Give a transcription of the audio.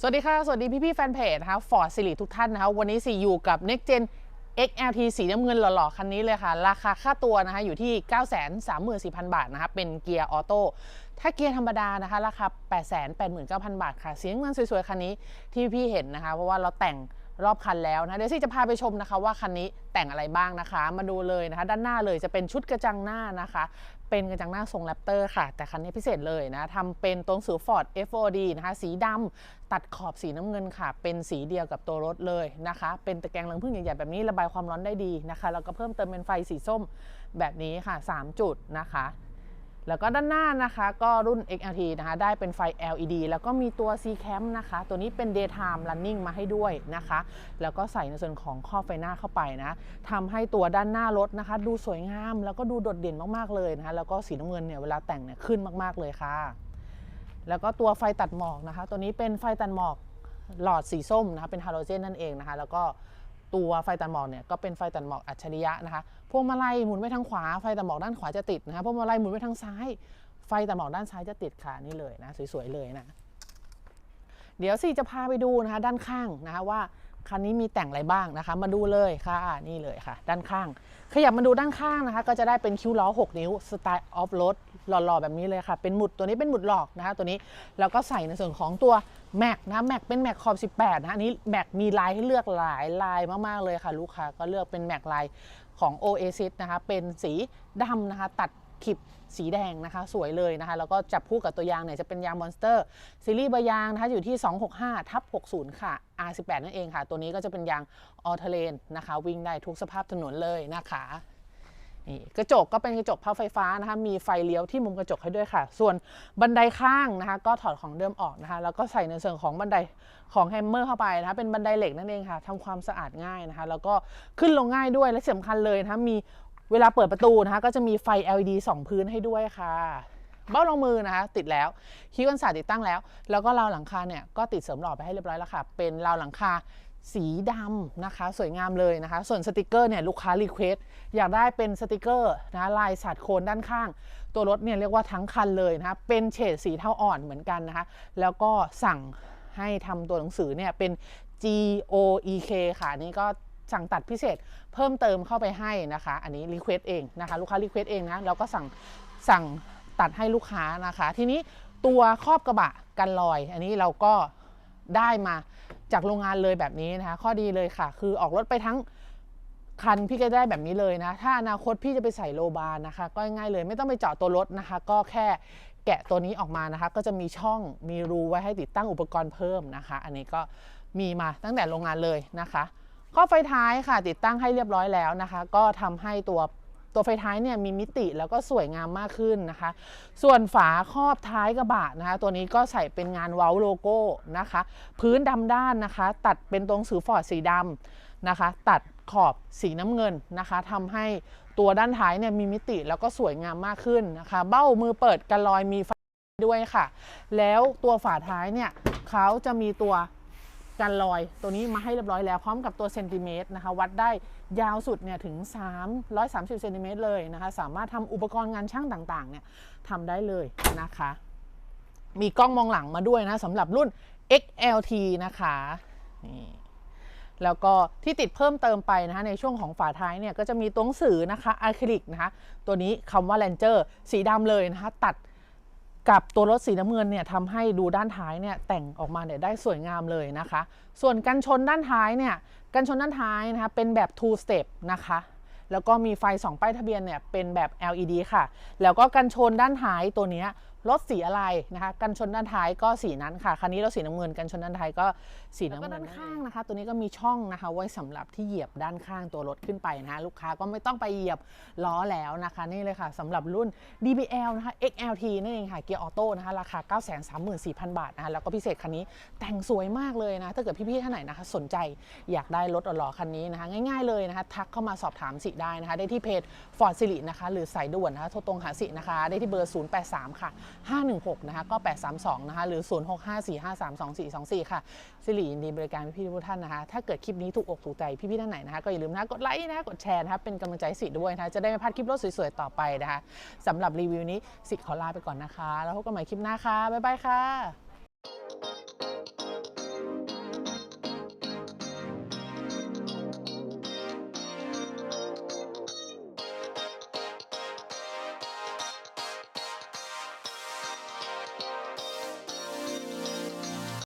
สวัสดีค่ะ สวัสดีพี่พี่แฟนเพจนะคะฟอร์ดสิริทุกท่านนะคะวันนี้สิอยู่กับ Next Gen XLT สีน้ำเงินหล่อๆ คันนี้เลยค่ะ ราคาค่าตัวนะคะอยู่ที่ 934,000 บาทนะคะเป็นเกียร์ออโต้ถ้าเกียร์ธรรมดานะคะ ราคา 889,000 บาทค่ะสีน้ำเงินสวยๆ คันนี้ที่พี่เห็นนะคะ เพราะว่าเราแต่ง รอบคันแล้วนะเดี๋ยวสิจะพาไปชมนะคะว่าคันนี้แต่งอะไรบ้างนะคะ มาดูเลยนะคะ ด้านหน้าเลยจะเป็นชุดกระจังหน้านะคะ เป็นกระจังหน้าทรงแรปเตอร์ค่ะ แต่คันนี้พิเศษเลยนะทำเป็นตัวหนังสือ Ford FOD นะคะ สีดำตัดขอบสีน้ำเงินค่ะ เป็นสีเดียวกับตัวรถเลยนะคะ เป็นตะแกรงรังผึ้งใหญ่ๆแบบนี้ระบายความร้อนได้ดีนะคะแล้วก็เพิ่มเติมเป็นไฟสีส้มแบบนี้ค่ะ 3 จุดนะคะ แล้วก็ด้านหน้านะคะก็รุ่น XLT นะคะได้เป็นไฟ LED แล้วก็มีตัว C Cam นะคะ ตัวนี้เป็น Daytime Running มาให้ด้วยนะคะ แล้วก็ใส่ในส่วนของข้อไฟหน้าเข้าไปนะทำให้ตัวด้านหน้ารถนะคะ ดูสวยงาม แล้วก็ดูโดดเด่นมาก ๆ เลยนะคะ แล้วก็สีน้ำเงินเนี่ยเวลาแต่งเนี่ยขึ้นมาก ๆ เลยค่ะ แล้วก็ตัวไฟตัดหมอกนะคะ ตัวนี้เป็นไฟตัดหมอกหลอดสีส้มนะคะเป็นฮาโลเจนนั่นเองนะคะ แล้วก็ ตัวไฟตัดหมอกเนี่ยก็เป็นไฟตัดหมอกอัจฉริยะนะคะพวงมาลัยหมุนไปทางขวาไฟตัดหมอกด้านขวาจะติดนะคะพวงมาลัยหมุนไปทางซ้าย ไฟตัดหมอกด้านซ้ายจะติดค่ะนี่เลยนะสวยๆเลยนะเดี๋ยวสิจะพาไปดูนะคะด้านข้างนะคะว่า คันนี้มีแต่งอะไรบ้างนะคะ มาดูเลยค่ะนี่เลยค่ะ ด้านข้าง ขยับมาดูด้านข้างนะคะ ก็จะได้เป็นคิ้วล้อ 6 นิ้วสไตล์ออฟโรดหล่อๆ แบบนี้เลยค่ะ เป็นหมุดตัวนี้เป็นหมุดหลอกนะคะตัวนี้แล้วก็ใส่ในส่วนของตัวแม็กนะแม็กเป็นแม็กขอบ 18 นะอันนี้แม็กมีลายให้เลือกหลายลายมากๆเลยค่ะ ลูกค้าก็เลือกเป็นแม็กลายของ Oasis นะคะเป็นสีดำนะคะตัด ขีบสีแดงนะคะ สวยเลยนะคะ แล้วก็จับคู่กับตัวยางเนี่ยจะเป็นยางมอนสเตอร์ ซีรีส์เบอร์ยางนะคะอยู่ที่ 265ทับ60 ค่ะ R18 นั่นเองค่ะ ตัวนี้ก็จะเป็นยางออเทเลนนะคะ วิ่งได้ทุกสภาพถนนเลยนะคะนี่กระจกก็เป็นกระจกพับไฟฟ้านะคะ มีไฟเลี้ยวที่มุมกระจกให้ด้วยค่ะ ส่วนบันไดข้างนะคะ ก็ถอดของเดิมออกนะคะ แล้วก็ใส่ในส่วนของบันไดของแฮมเมอร์เข้าไปนะคะ เป็นบันไดเหล็กนั่นเองค่ะทำความสะอาดง่ายนะคะ แล้วก็ขึ้นลงง่ายด้วย และสำคัญเลยนะคะ มี เวลาเปิดประตูนะคะก็จะมีไฟ LED สองพื้นให้ด้วยค่ะ เบ้ารองมือนะคะติดแล้วคีย์กันศาสตร์ติดตั้งแล้ว แล้วก็ราวหลังคาเนี่ยก็ติดเสริมหล่อไปให้เรียบร้อยแล้วค่ะ เป็นราวหลังคาสีดำนะคะ สวยงามเลยนะคะ ส่วนสติกเกอร์เนี่ยลูกค้ารีเควสอยากได้เป็นสติกเกอร์นะลายสาดโคนด้านข้าง ตัวรถเนี่ยเรียกว่าทั้งคันเลยนะคะเป็นเฉดสีเทาอ่อนเหมือนกันนะคะ แล้วก็สั่งให้ทำตัวหนังสือเนี่ยเป็น G O E K ค่ะนี่ก็ สั่งตัดพิเศษเพิ่มเติมเข้าไปให้นะคะ อันนี้รีเควสเองนะคะลูกค้ารีเควสเองนะแล้วก็สั่งสั่งตัดให้ลูกค้านะคะ ทีนี้ตัวครอบกระบะกันรอย อันนี้เราก็ได้มาจากโรงงานเลยแบบนี้นะคะ ข้อดีเลยค่ะ คือออกรถไปทั้งคันพี่ก็ได้แบบนี้เลยนะ ถ้าอนาคตพี่จะไปใส่โลบาร์นะคะ ก็ง่ายเลย ไม่ต้องไปเจาะตัวรถนะคะ ก็แค่แกะตัวนี้ออกมานะคะ ก็จะมีช่องมีรูไว้ให้ติดตั้งอุปกรณ์เพิ่มนะคะ อันนี้ก็มีมาตั้งแต่โรงงานเลยนะคะ ข้อไฟท้ายค่ะติดตั้งให้เรียบร้อยแล้วนะคะ ก็ทำให้ตัวตัวไฟท้ายเนี่ยมีมิติแล้วก็สวยงามมากขึ้นนะคะ ส่วนฝาครอบท้ายกระบะนะคะ ตัวนี้ก็ใส่เป็นงานเว้าโลโก้นะคะ พื้นดำด้านนะคะ ตัดเป็นตรงสือฟอร์ดสีดำนะคะ ตัดขอบสีน้ำเงินนะคะทำให้ตัวด้านท้ายเนี่ยมีมิติแล้วก็สวยงามมากขึ้นนะคะ เบ้ามือเปิดกันลอยมีไฟด้วยค่ะ แล้วตัวฝาท้ายเนี่ยเขาจะมีตัว กันลอยตัวนี้มาให้เรียบร้อยแล้วพร้อมกับตัวเซนติเมตรนะคะวัดได้ยาวสุดเนี่ยถึง 330เซนติเมตรเลยนะคะสามารถทำอุปกรณ์งานช่างต่างๆเนี่ยทำได้เลยนะคะ มีกล้องมองหลังมาด้วยนะสำหรับรุ่น XLT นะคะนี่แล้วก็ที่ติดเพิ่มเติมไปนะคะในช่วงของฝาท้ายเนี่ยก็จะมีตัวหนังสือนะคะอะคริลิกนะคะตัวนี้คำว่า Ranger สีดำเลยนะคะตัด กับตัวรถสีน้ำเงินเนี่ยทำให้ดูด้านท้ายเนี่ยแต่งออกมาเนี่ยได้สวยงามเลยนะคะ ส่วนกันชนด้านท้ายเนี่ยกันชนด้านท้ายนะคะเป็นแบบ two step นะคะแล้วก็มีไฟ 2 ป้ายทะเบียนเนี่ยเป็นแบบ LED ค่ะ แล้วก็กันชนด้านท้ายตัวเนี้ย รถสีอะไรนะคะกันชนด้านท้ายก็สีนั้นค่ะคันนี้รถสีน้ำเงินกันชนด้านท้ายก็สีน้ำเงินด้านข้างนะคะ ตัวนี้ก็มีช่องนะคะ ไว้สำหรับที่เหยียบด้านข้างตัวรถขึ้นไปนะคะลูกค้าก็ไม่ต้องไปเหยียบล้อแล้วนะคะ นี่เลยค่ะสำหรับรุ่น DBL นะคะ XLT นั่นเองค่ะเกียร์ออโต้นะคะราคา 934,000 บาทนะคะแล้วก็พิเศษคันนี้แต่งสวยมากเลยนะถ้าเกิดพี่ๆท่านไหนนะคะ สนใจอยากได้รถหล่อๆคันนี้นะคะ ง่ายๆเลยนะคะ ทักเข้ามาสอบถามสิได้นะคะ ได้ที่เพจ Ford สิรินะคะหรือสายด่วนนะคะโทรตรงหาสินะคะ ได้ที่เบอร์ 083 ค่ะ516 นะคะ ก็ 832 นะคะ หรือ 0654532424 ค่ะ สิริยินดีบริการพี่ๆทุกท่านนะคะ ถ้าเกิดคลิปนี้ถูกอกถูกใจพี่ๆท่านไหนนะคะ ก็อย่าลืมนะกดไลค์นะ กดแชร์นะคะ เป็นกำลังใจสิด้วยนะคะ จะได้ไม่พลาดคลิปรถสวยๆ ต่อไปนะคะสำหรับรีวิวนี้สิขอลาไปก่อนนะคะ แล้วพบกันใหม่คลิปหน้าค่ะ บ๊ายบายค่ะ